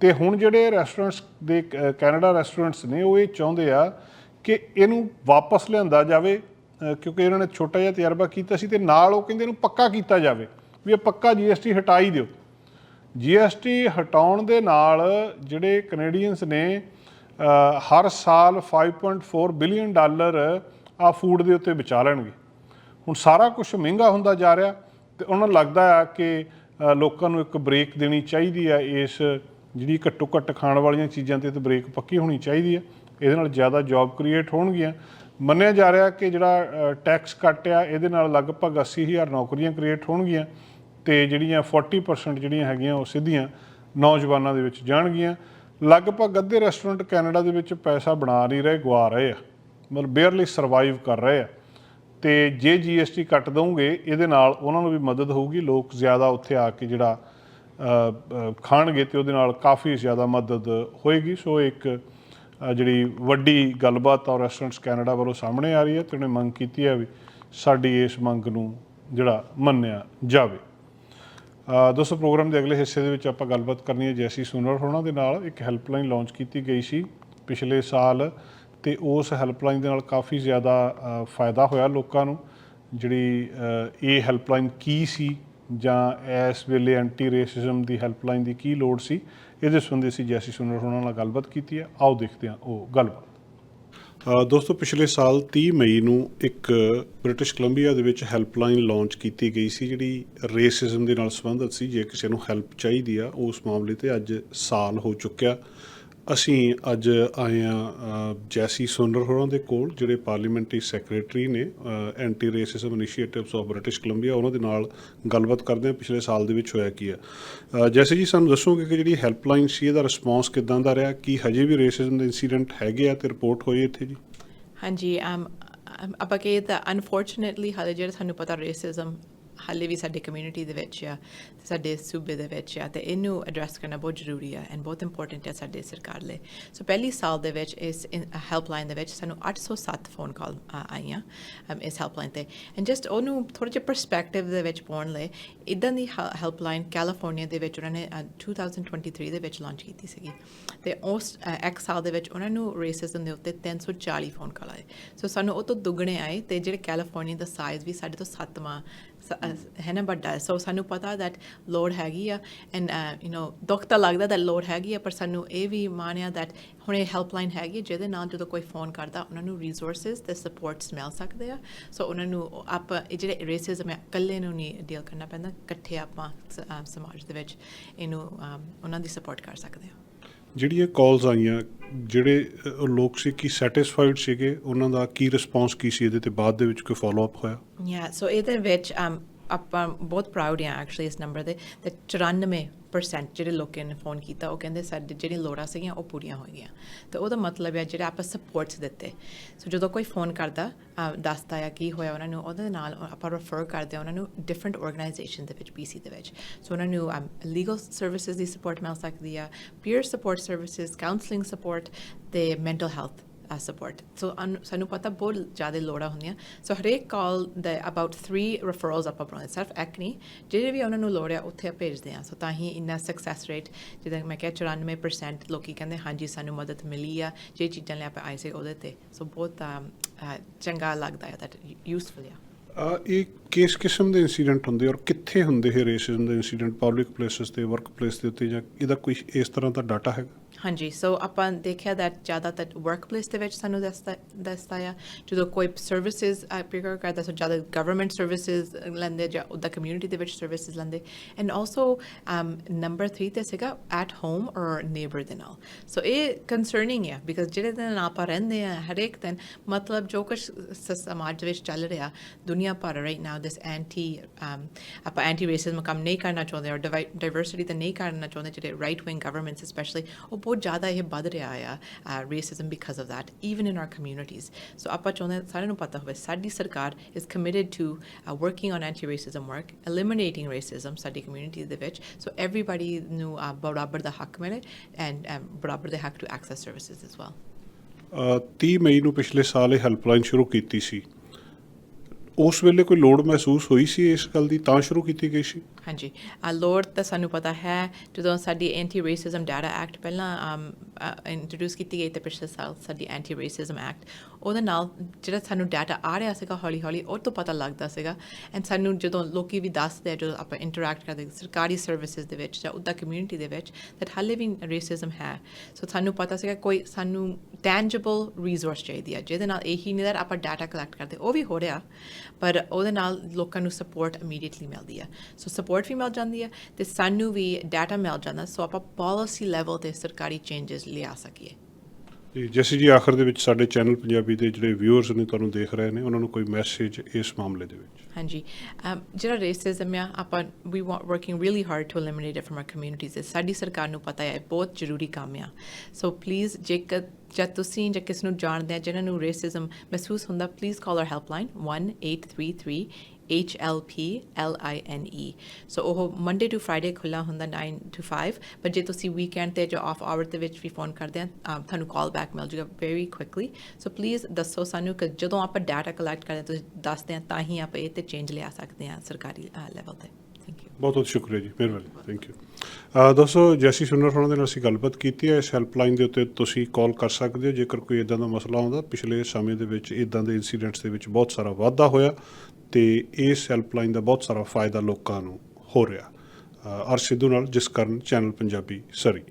ਤੇ ਹੁਣ ਜਿਹੜੇ ਰੈਸਟੋਰੈਂਟਸ ਦੇ ਕ- ਕੈਨੇਡਾ ਰੈਸਟੋਰੈਂਟਸ ਨੇ, ਉਹ ਇਹ ਚਾਹੁੰਦੇ ਆ ਕਿ ਇਹਨੂੰ ਵਾਪਸ ਲਿਆਂਦਾ ਜਾਵੇ ਕਿਉਂਕਿ ਇਹਨਾਂ ਨੇ ਛੋਟਾ ਜਿਹਾ ਤਜਰਬਾ ਕੀਤਾ ਸੀ ਤੇ ਨਾਲ ਉਹ ਕਹਿੰਦੇ ਇਹਨੂੰ ਪੱਕਾ ਕੀਤਾ ਜਾਵੇ, ਵੀ ਇਹ ਪੱਕਾ ਜੀਐਸਟੀ ਹਟਾ ਹੀ ਦਿਓ। ਜੀਐਸਟੀ ਹਟਾਉਣ ਦੇ ਨਾਲ ਜਿਹੜੇ ਕੈਨੇਡੀਅਨਸ ਨੇ ਹਰ ਸਾਲ 5.4 ਬਿਲੀਅਨ ਡਾਲਰ ਆ ਫੂਡ ਦੇ ਉੱਤੇ ਬਚਾ ਲੈਣਗੇ। ਹੁਣ ਸਾਰਾ ਕੁਝ ਮਹਿੰਗਾ ਹੁੰਦਾ ਜਾ ਰਿਹਾ ਤੇ ਉਹਨਾਂ ਨੂੰ ਲੱਗਦਾ ਆ ਕਿ ਲੋਕਾਂ ਨੂੰ ਇੱਕ ਬ੍ਰੇਕ ਦੇਣੀ ਚਾਹੀਦੀ ਆ ਇਸ ਜਿਹੜੀ ਘੱਟੋ ਘੱਟ ਖਾਣ ਵਾਲੀਆਂ ਚੀਜ਼ਾਂ ਤੇ ਤੇ ਬ੍ਰੇਕ ਪੱਕੀ ਹੋਣੀ ਚਾਹੀਦੀ ਆ। ਇਹਦੇ ਨਾਲ ਜ਼ਿਆਦਾ ਜੌਬ ਕ੍ਰੀਏਟ ਹੋਣਗੀਆਂ। ਮੰਨਿਆ ਜਾ ਰਿਹਾ ਕਿ ਜਿਹੜਾ ਟੈਕਸ ਕੱਟ ਆ, ਇਹਦੇ ਨਾਲ ਲਗਭਗ 80000 ਨੌਕਰੀਆਂ ਕ੍ਰੀਏਟ ਹੋਣਗੀਆਂ ਤੇ ਜਿਹੜੀਆਂ 40% ਜਿਹੜੀਆਂ ਹੈਗੀਆਂ ਉਹ ਸਿੱਧੀਆਂ ਨੌਜਵਾਨਾਂ ਦੇ ਵਿੱਚ ਜਾਣਗੀਆਂ। ਲਗਭਗ ਅੱਧੇ ਰੈਸਟੋਰੈਂਟ ਕੈਨੇਡਾ ਦੇ ਵਿੱਚ ਪੈਸਾ ਬਣਾ ਨਹੀਂ ਰਹੇ ਗਵਾ ਰਹੇ ਆ। ਮਤਲਬ ਬੇਅਰਲੀ ਸਰਵਾਈਵ ਕਰ ਰਹੇ ਆ। ਤੇ ਜੇ ਜੀਐਸਟੀ ਕੱਟ ਦਵਾਂਗੇ ਇਹਦੇ ਨਾਲ ਉਹਨਾਂ ਨੂੰ ਵੀ ਮਦਦ ਹੋਊਗੀ, ਲੋਕ ਜ਼ਿਆਦਾ ਉੱਥੇ ਆ ਕੇ ਜਿਹੜਾ ਖਾਣਗੇ ਤੇ ਉਹਦੇ ਨਾਲ ਕਾਫੀ ਜ਼ਿਆਦਾ ਮਦਦ ਹੋਏਗੀ। ਸੋ ਇੱਕ ਜਿਹੜੀ ਵੱਡੀ ਗੱਲਬਾਤ ਆ ਰੈਸਟੋਰੈਂਟਸ ਕੈਨੇਡਾ ਵੱਲੋਂ ਸਾਹਮਣੇ ਆ ਰਹੀ ਹੈ ਤੇ ਉਹਨੇ ਮੰਗ ਕੀਤੀ ਹੈ ਵੀ ਸਾਡੀ ਇਸ ਮੰਗ ਨੂੰ ਜਿਹੜਾ ਮੰਨਿਆ ਜਾਵੇ। ਦੋਸਤੋ, ਪ੍ਰੋਗਰਾਮ ਦੇ ਅਗਲੇ ਹਿੱਸੇ ਦੇ ਵਿੱਚ ਆਪਾਂ ਗੱਲਬਾਤ ਕਰਨੀ ਹੈ ਜੈਸੀ ਸੁਨਰ ਹੋਣਾ ਦੇ ਨਾਲ। ਇੱਕ ਹੈਲਪਲਾਈਨ ਲਾਂਚ ਕੀਤੀ ਗਈ ਸੀ ਪਿਛਲੇ ਸਾਲ ਤੇ ਉਸ ਹੈਲਪਲਾਈਨ ਦੇ ਨਾਲ ਕਾਫੀ ਜ਼ਿਆਦਾ ਫਾਇਦਾ ਹੋਇਆ ਲੋਕਾਂ ਨੂੰ। ਜਿਹੜੀ ਇਹ ਹੈਲਪਲਾਈਨ ਕੀ ਸੀ ਜਾਂ ਇਸ ਵੇਲੇ ਐਂਟੀ ਰੇਸਿਜ਼ਮ ਦੀ ਹੈਲਪਲਾਈਨ ਦੀ ਕੀ ਲੋੜ ਸੀ, ਇਹਦੇ ਸੰਬੰਧੀ ਅਸੀਂ ਜੈਸੀ ਸੁਨਰ ਹੋਣਾ ਨਾਲ ਗੱਲਬਾਤ ਕੀਤੀ ਹੈ। ਆਓ ਦੇਖਦੇ ਹਾਂ ਉਹ ਗੱਲਬਾਤ। ਦੋਸਤੋ, ਪਿਛਲੇ ਸਾਲ 30 ਮਈ ਨੂੰ ਇੱਕ ਬ੍ਰਿਟਿਸ਼ ਕੋਲੰਬੀਆ ਦੇ ਵਿੱਚ ਹੈਲਪਲਾਈਨ ਲਾਂਚ ਕੀਤੀ ਗਈ ਸੀ, ਜਿਹੜੀ ਰੇਸਿਜ਼ਮ ਦੇ ਨਾਲ ਸੰਬੰਧਿਤ ਸੀ। ਜੇ ਕਿਸੇ ਨੂੰ ਹੈਲਪ ਚਾਹੀਦੀ ਆ, ਉਸ ਮਾਮਲੇ ਤੇ ਅੱਜ ਸਾਲ ਹੋ ਚੁੱਕਿਆ। ਅਸੀਂ ਅੱਜ ਆਏ ਆ ਜੈਸੀ ਸੋਨਰ ਹੋਰਾਂ ਦੇ ਕੋਲ ਜਿਹੜੇ ਪਾਰਲੀਮੈਂਟਰੀ ਸੈਕਟਰੀ ਨੇ anti racism initiatives of British Columbia ਉਹਨਾਂ ਦੇ ਨਾਲ ਗੱਲਬਾਤ ਕਰਦੇ ਆ ਪਿਛਲੇ ਸਾਲ ਦੇ ਵਿੱਚ ਹੋਇਆ ਕੀ ਆ ਅ, ਜੈਸੀ ਜੀ ਸਾਨੂੰ ਦੱਸੋਗੇ ਕਿ ਜਿਹੜੀ ਹੈਲਪਲਾਈਨ ਸੀ ਇਹਦਾ ਰਿਸਪੌਂਸ ਕਿਦਾਂ ਦਾ ਰਿਹਾ? ਕੀ ਹਜੇ ਵੀ ਰੇਸਿਜ਼ਮ ਦੇ ਇਨਸੀਡੈਂਟ ਹੈਗੇ ਆ ਤੇ ਰਿਪੋਰਟ ਹੋਈ ਇੱਥੇ ਜੀ? ਹਾਂਜੀ um, ਆਪਾਂ ਕਹੀਏ ਤਾਂ ਅਨਫੋਰਚੂਨੇਟਲੀ ਹਾਲੇ ਜਿਹੜਾ ਸਾਨੂੰ ਪਤਾ ਰੇਸਿਜ਼ਮ ਹਾਲੇ ਵੀ ਸਾਡੇ ਕਮਿਊਨਿਟੀ ਦੇ ਵਿੱਚ ਆ ਤੇ ਸਾਡੇ ਸੂਬੇ ਦੇ ਵਿੱਚ ਆ ਤੇ ਇਹਨੂੰ ਐਡਰੈਸ ਕਰਨਾ ਬਹੁਤ ਜ਼ਰੂਰੀ ਆ ਐਂਡ ਬਹੁਤ ਇੰਪੋਰਟੈਂਟ ਹੈ ਸਾਡੇ ਸਰਕਾਰ ਲਈ। ਸੋ ਪਹਿਲੀ ਸਾਲ ਦੇ ਵਿੱਚ ਇਸ ਹੈਲਪਲਾਈਨ ਦੇ ਵਿੱਚ ਸਾਨੂੰ 807 ਫੋਨ ਕਾਲ ਆਈਆਂ ਇਸ ਹੈਲਪਲਾਈਨ ਤੇ। ਐਂਡ ਜਸਟ ਉਹਨੂੰ ਥੋੜਾ ਜਿਹਾ ਪਰਸਪੈਕਟਿਵ ਦੇ ਵਿੱਚ ਪਾਉਣ ਲਈ ਇਦਾਂ ਦੀ ਹੈਲਪਲਾਈਨ ਕੈਲੀਫੋਰਨੀਆ ਦੇ ਵਿੱਚ ਉਹਨਾਂ ਨੇ uh, 2023 ਦੇ ਵਿੱਚ ਲਾਂਚ ਕੀਤੀ ਸੀਗੀ। ਤੇ ਉਸ ਇੱਕ ਸਾਲ ਦੇ ਵਿੱਚ ਉਹਨਾਂ ਨੂੰ ਰੇਸਿਜ਼ਮ ਦੇ ਉੱਤੇ 340 ਫੋਨ ਕਾਲ ਆਏ। ਸੋ ਸਾਨੂੰ ਉਹ ਤੋਂ ਦੁੱਗਣੇ ਆਏ ਤੇ ਜਿਹੜੇ ਕੈਲੀਫੋਰਨੀਆ ਦਾ ਸਾਈਜ਼ ਵੀ ਸਾਡੇ ਤੋਂ ਸੱਤਵਾਂ ਹੈ ਨਾ, ਵੱਡਾ ਸੋ ਸਾਨੂੰ ਪਤਾ ਦੈਟ ਲੋੜ ਹੈਗੀ ਆ ਐਂਡ ਯੂ نو ਦੁੱਖ ਤਾਂ ਲੱਗਦਾ that ਲੋੜ ਹੈਗੀ ਆ, ਪਰ ਸਾਨੂੰ ਇਹ ਵੀ ਮਾਨਿਆ ਦੈਟ ਹੁਣ ਇਹ ਹੈਲਪਲਾਈਨ ਹੈਗੀ ਜਿਹਦੇ ਨਾਲ ਜਦੋਂ ਕੋਈ ਫੋਨ ਕਰਦਾ, ਉਹਨਾਂ ਨੂੰ ਰਿਸੋਰਸਸ ਤੇ ਸਪੋਰਟਸ ਮਿਲ ਸਕਦੇ ਆ। ਸੋ ਉਹਨਾਂ ਨੂੰ ਆਪ, ਇਹ ਜਿਹੜੇ ਰੇਸਿਜ਼ਮ ਹੈ ਇਕੱਲੇ ਨੂੰ ਨਹੀਂ ਡੀਲ ਕਰਨਾ ਪੈਂਦਾ, ਇਕੱਠੇ ਆਪਾਂ ਸ- ਸਮਾਜ ਦੇ ਵਿੱਚ ਇਹਨੂੰ ਉਹਨਾਂ ਦੀ ਸਪੋਰਟ ਕਰ ਸਕਦੇ ਆ। ਜਿਹੜੀਆਂ ਕਾਲਸ ਆਈਆਂ ਜਿਹੜੇ ਲੋਕ ਸੀ ਕੀ ਸੈਟੀਸਫਾਈਡ ਸੀਗੇ ਉਹਨਾਂ ਦਾ ਕੀ ਰਿਸਪੌਂਸ ਕੀ ਸੀ ਇਹਦੇ ਤੇ ਬਾਅਦ ਦੇ ਵਿੱਚ ਕੋਈ ਫਾਲੋ ਅਪ ਹੋਇਆ? Yeah, so ਇਹਦੇ ਵਿੱਚ um, ਆਪਾਂ ਬਹੁਤ ਪ੍ਰਾਊਡ ਹਾਂ ਐਕਚੁਅਲੀ ਇਸ ਨੰਬਰ ਦੇ ਤੇ 94% ਜਿਹੜੇ ਲੋਕਾਂ ਨੇ ਫੋਨ ਕੀਤਾ, ਉਹ ਕਹਿੰਦੇ ਸਾਡੇ ਜਿਹੜੀਆਂ ਲੋੜਾਂ ਸੀਗੀਆਂ ਉਹ ਪੂਰੀਆਂ ਹੋ ਗਈਆਂ। ਤੇ ਉਹਦਾ ਮਤਲਬ ਹੈ ਜਿਹੜਾ ਆਪਾਂ ਸਪੋਰਟਸ ਦਿੱਤੇ। ਸੋ ਜਦੋਂ ਕੋਈ ਫੋਨ ਕਰਦਾ ਦੱਸਦਾ ਆ ਕੀ ਹੋਇਆ ਉਹਨਾਂ ਨੂੰ, ਉਹਦੇ ਨਾਲ ਆਪਾਂ ਰੈਫਰ ਕਰਦੇ ਆ ਉਹਨਾਂ ਨੂੰ ਡਿਫਰੈਂਟ ਆਰਗੇਨਾਈਜੇਸ਼ਨ ਦੇ ਵਿੱਚ ਪੀਸੀ ਦੇ ਵਿੱਚ। ਸੋ ਉਹਨਾਂ ਨੂੰ ਲੀਗਲ ਸਰਵਿਸਿਜ਼ ਦੀ ਸਪੋਰਟ ਮਿਲ ਸਕਦੀ ਆ peer support services counselling support ਤੇ ਮੈਂਟਲ ਹੈਲਥ ਸਪੋਰਟ ਸੋ ਸਾਨੂੰ ਪਤਾ ਬਹੁਤ ਜ਼ਿਆਦਾ ਲੋੜਾਂ ਹੁੰਦੀਆਂ। ਸੋ ਹਰੇਕ ਕਾਲ ਦੇ ਅਬਾਊਟ 3 ਰੈਫਰਲਸ ਆਪਾਂ ਬਣਾਉਂਦੇ ਸਿਰਫ ਇੱਕ ਨਹੀਂ, ਜਿਹੜੇ ਵੀ ਉਹਨਾਂ ਨੂੰ ਲੋੜ ਆ, ਉੱਥੇ ਭੇਜਦੇ ਆ ਸੋ ਤਾਂ ਹੀ ਇੰਨਾ ਸਕਸੈਸ ਰੇਟ ਜਿੱਦਾਂ ਮੈਂ ਕਿਹਾ 94% ਲੋਕੀ ਕਹਿੰਦੇ, ਹਾਂਜੀ, ਸਾਨੂੰ ਮਦਦ ਮਿਲੀ ਆ। ਜੇ ਚੀਜ਼ਾਂ ਲੈ ਆਪਾਂ ਆਏ ਸੀ ਉਹਦੇ ਤੇ। ਸੋ ਬਹੁਤ ਚੰਗਾ ਲੱਗਦਾ ਹੈ ਦੈਟ ਯੂਸਫੁਲ ਆ। ਅਹ ਇਹ ਕਿਸ ਕਿਸਮ ਦੇ ਇਨਸੀਡੈਂਟ ਹੁੰਦੇ ਔਰ ਕਿੱਥੇ ਹੁੰਦੇ ਇਹ ਰੇਸਿਜ਼ਮ ਦੇ ਇਨਸੀਡੈਂਟ ਪਬਲਿਕ ਪਲੇਸਸ ਤੇ ਵਰਕ ਪਲੇਸ ਦੇ ਉੱਤੇ ਜਾਂ ਇਹਦਾ ਕੋਈ ਇਸ ਤਰ੍ਹਾਂ ਦਾ ਡਾਟਾ ਹੈਗਾ? ਹਾਂਜੀ ਸੋ ਆਪਾਂ ਦੇਖਿਆ ਦੈਟ ਜ਼ਿਆਦਾਤਰ ਵਰਕਪਲੇਸ ਦੇ ਵਿੱਚ ਸਾਨੂੰ ਦੱਸਦਾ ਦੱਸਦਾ ਆ, ਜਦੋਂ ਕੋਈ ਸਰਵਿਸਿਜ਼ ਪ੍ਰੇਫਰ ਕਰਦਾ ਸੋ ਜ਼ਿਆਦਾ ਗਵਰਨਮੈਂਟ ਸਰਵਿਸਿਜ਼ ਲੈਂਦੇ ਜਾਂ ਉਹਦਾ ਕਮਿਊਨਿਟੀ ਦੇ ਵਿੱਚ ਸਰਵਿਸਿਜ਼ ਲੈਂਦੇ ਐਂਡ ਆਲਸੋ ਨੰਬਰ 3 ਤੇ ਸੀਗਾ ਐਟ ਹੋਮ ਔਰ ਨੇਬਰ ਦੇ ਨਾਲ। ਸੋ ਇਹ ਕੰਸਰਨਿੰਗ ਆ ਬਿਕਾਜ਼ ਜਿਹੜੇ ਦਿਨ ਆਪਾਂ ਰਹਿੰਦੇ ਆ, ਹਰੇਕ ਦਿਨ, ਮਤਲਬ ਜੋ ਕੁਝ ਸਮਾਜ ਦੇ ਵਿੱਚ ਚੱਲ ਰਿਹਾ, ਦੁਨੀਆ ਭਰ ਰਾਈਟ ਨਾਓ ਦਿਸ ਐਂਟੀ ਆਪਾਂ ਐਂਟੀ ਰੇਸਿਜ਼ਮ ਕੰਮ ਨਹੀਂ ਕਰਨਾ ਚਾਹੁੰਦੇ ਔਰ ਡਾਈਵਰਸਿਟੀ ਤੇ ਨਹੀਂ ਕਰਨਾ ਚਾਹੁੰਦੇ ਜਿਹੜੇ ਰਾਈਟ ਵਿੰਗ ਗਵਰਨਮੈਂਟਸ ਸਪੈਸ਼ਲੀ ਉਹ ਬਹੁਤ ਜ਼ਿਆਦਾ ਇਹ ਵੱਧ ਰਿਹਾ ਆ racism because of that even in our communities so ਆਪਾਂ ਚਾਹੁੰਦੇ ਸਾਰਿਆਂ ਨੂੰ ਪਤਾ ਹੋਵੇ ਸਾਡੀ ਸਰਕਾਰ is committed to working on anti racism work eliminating racism ਸਾਡੀ ਕਮਿਊਨਿਟੀ ਦੇ ਵਿੱਚ ਸੋ ਐਵਰੀਬਾਡੀ ਨੂੰ ਬਰਾਬਰ ਦਾ ਹੱਕ ਮਿਲੇ ਐਂਡ ਬਰਾਬਰ ਦੇ ਹੱਕ to access services as well 30 ਮਈ ਨੂੰ ਪਿਛਲੇ ਸਾਲ ਇਹ ਹੈਲਪਲਾਈਨ ਸ਼ੁਰੂ ਕੀਤੀ ਸੀ ਉਸ ਵੇਲੇ ਕੋਈ ਲੋੜ ਮਹਿਸੂਸ ਹੋਈ ਸੀ ਇਸ ਗੱਲ ਦੀ? ਤਾਂ ਸ਼ੁਰੂ ਕੀਤੀ ਗਈ ਸੀ? ਹਾਂਜੀ। ਲੋੜ ਤਾਂ ਸਾਨੂੰ ਪਤਾ ਹੈ, ਜਦੋਂ ਸਾਡੀ ਐਂਟੀ ਰੇਸਿਜ਼ਮ ਡਾਟਾ ਐਕਟ ਪਹਿਲਾਂ ਇੰਟਰੋਡਿਊਸ ਕੀਤੀ ਗਈ ਤੇ ਪਿਛਲੇ ਸਾਲ ਸਾਡੀ ਐਂਟੀ ਰੇਸਿਜ਼ਮ ਐਕਟ ਉਹਦੇ ਨਾਲ ਜਿਹੜਾ ਸਾਨੂੰ ਡਾਟਾ ਆ ਰਿਹਾ ਸੀਗਾ ਹੌਲੀ ਹੌਲੀ ਉਹ ਤੋਂ ਪਤਾ ਲੱਗਦਾ ਸੀਗਾ। ਐਂਡ ਸਾਨੂੰ ਜਦੋਂ ਲੋਕੀ ਵੀ ਦੱਸਦੇ ਆ, ਜਦੋਂ ਆਪਾਂ ਇੰਟਰੈਕਟ ਕਰਦੇ ਸਰਕਾਰੀ ਸਰਵਿਸਿਜ਼ ਦੇ ਵਿੱਚ ਜਾਂ ਉਹਦਾ ਕਮਿਊਨਿਟੀ ਦੇ ਵਿੱਚ, that ਹਾਲੇ ਵੀ ਰੇਸਿਜ਼ਮ ਹੈ। ਸੋ ਸਾਨੂੰ ਪਤਾ ਸੀਗਾ ਕੋਈ ਸਾਨੂੰ ਟੈਂਜੀਬਲ ਰਿਸੋਰਸ ਚਾਹੀਦੀ ਆ, ਜਿਹਦੇ ਨਾਲ ਇਹੀ ਨਹੀਂ that ਆਪਾਂ ਡਾਟਾ ਕਲੈਕਟ ਕਰਦੇ, ਉਹ ਵੀ ਹੋ ਰਿਹਾ, ਪਰ ਉਹਦੇ ਨਾਲ ਲੋਕਾਂ ਨੂੰ ਸਪੋਰਟ ਇਮੀਡੀਏਟਲੀ ਮਿਲਦੀ ਆ। ਸੋ ਸਪੋਰਟ ਵੀ ਮਿਲ ਜਾਂਦੀ ਹੈ ਤੇ ਸਾਨੂੰ ਵੀ ਡਾਟਾ ਮਿਲ ਜਾਂਦਾ। ਸੋ ਆਪਾਂ ਪਾਲਿਸੀ ਲੈਵਲ ਤੇ ਸਰਕਾਰੀ ਚੇਂਜਸ ਲਿਆ ਸਕੀਏ। ਜੀ ਜੈਸੀ ਜੀ ਆਖਰ ਦੇ ਵਿੱਚ ਸਾਡੇ ਚੈਨਲ ਪੰਜਾਬੀ ਦੇ ਜਿਹੜੇ ਵਿਊਅਰਸ ਨੇ ਤੁਹਾਨੂੰ ਦੇਖ ਰਹੇ ਨੇ ਉਹਨਾਂ ਨੂੰ ਕੋਈ ਮੈਸੇਜ ਇਸ ਮਾਮਲੇ ਦੇ ਵਿੱਚ? ਹਾਂਜੀ। ਜਿਹੜਾ ਰੇਸਿਜ਼ਮ ਆ ਆਪਾਂ ਵੀ want working really hard to eliminate it from our communities ਸਾਡੀ ਸਰਕਾਰ ਨੂੰ ਪਤਾ ਹੈ ਬਹੁਤ ਜ਼ਰੂਰੀ ਕੰਮ ਆ। ਸੋ ਪਲੀਜ਼ ਜੇਕਰ ਜਦ ਤੁਸੀਂ ਜਾਂ ਕਿਸ ਨੂੰ ਜਾਣਦੇ ਆ ਜਿਨ੍ਹਾਂ ਨੂੰ ਰੇਸਿਜ਼ਮ ਮਹਿਸੂਸ ਹੁੰਦਾ please call our helpline 1833 HLP LINE so ਉਹ ਮੰਡੇ ਟੂ ਫਰਾਈਡੇ ਖੁੱਲਾ ਹੁੰਦਾ 9 ਟੂ 5 ਪਰ ਜੇ ਤੁਸੀਂ ਵੀਕਐਂਡ ਤੇ ਜਾਂ ਆਫ ਆਵਰ ਦੇ ਵਿੱਚ ਵੀ ਫੋਨ ਕਰਦੇ ਆ ਤੁਹਾਨੂੰ ਕਾਲ ਬੈਕ ਮਿਲ ਜੂਗਾ ਵੈਰੀ ਕੁਇਕਲੀ ਸੋ ਪਲੀਜ਼ ਦੱਸੋ ਸਾਨੂੰ ਕਿ ਜਦੋਂ ਆਪਾਂ ਡਾਟਾ ਕਲੈਕਟ ਕਰਦੇ ਹਾਂ, ਤੁਸੀਂ ਦੱਸਦੇ ਆ ਤਾਂ ਹੀ ਆਪਾਂ ਇਹ ਤੇ ਚੇਂਜ ਲਿਆ ਸਕਦੇ ਆ ਸਰਕਾਰੀ ਲੈਵਲ ਤੇ। ਥੈਂਕ ਯੂ ਬਹੁਤ ਬਹੁਤ ਸ਼ੁਕਰੀਆ ਜੀ ਮਿਹਰਬਾਨੀ ਥੈਂਕ ਯੂ ਦੋਸਤੋ ਜੈਸੀ ਸੁਨਰ ਹੋਣਾ ਦੇ ਨਾਲ ਅਸੀਂ ਗੱਲਬਾਤ ਕੀਤੀ ਹੈ ਇਸ ਹੈਲਪਲਾਈਨ ਦੇ ਉੱਤੇ ਤੁਸੀਂ ਕਾਲ ਕਰ ਸਕਦੇ ਹੋ ਜੇਕਰ ਕੋਈ ਇਦਾਂ ਦਾ ਮਸਲਾ ਆਉਂਦਾ ਪਿਛਲੇ ਸਮੇਂ ਦੇ ਵਿੱਚ ਇਦਾਂ ਦੇ ਇਨਸੀਡੈਂਟਸ ਦੇ ਵਿੱਚ ਬਹੁਤ ਸਾਰਾ ਵਾਧਾ ਹੋਇਆ ਤੇ ਇਸ ਹੈਲਪਲਾਈਨ ਦਾ ਬਹੁਤ ਸਾਰਾ ਫਾਇਦਾ ਲੋਕਾਂ ਨੂੰ ਹੋ ਰਿਹਾ। ਅ, ਅਰ ਸਿੱਧੂ ਨਾਲ ਜਿਸ ਕਾਰਨ ਚੈਨਲ ਪੰਜਾਬੀ ਸਰੀ।